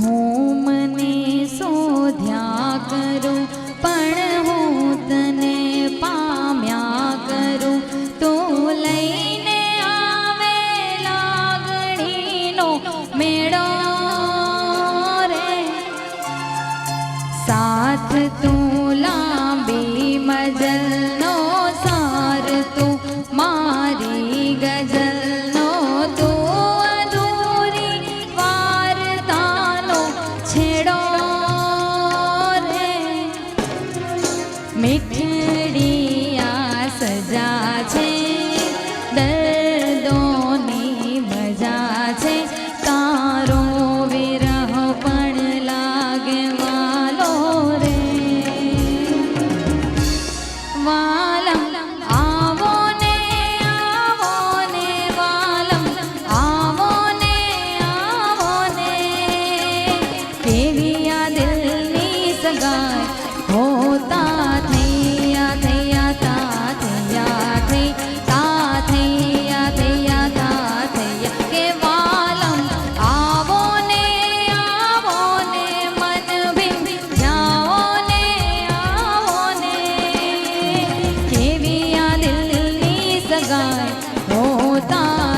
હું શોધ્યા કરું, પણ હું પામ્યા કરું. તો લઈને આવે લાગણીનો મેળો રે. સાથ લાંબી મજલનો સાર તું મારી মিঠি 大。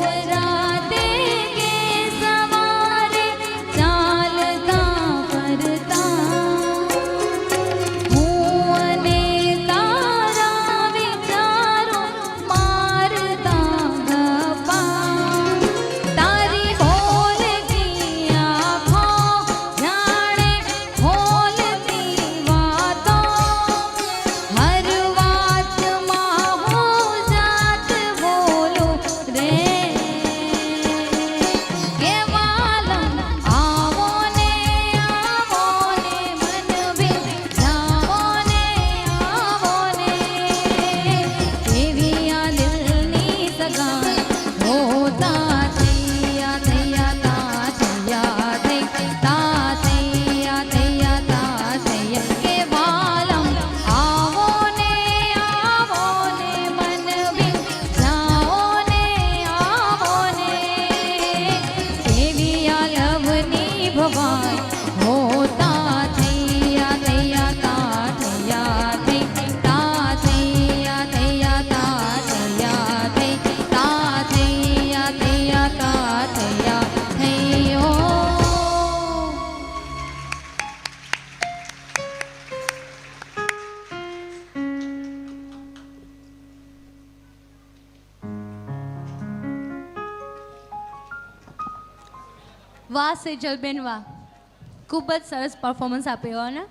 વાહ સેજલબેન વાહ. ખૂબ જ સરસ પરફોર્મન્સ આપ્યો અને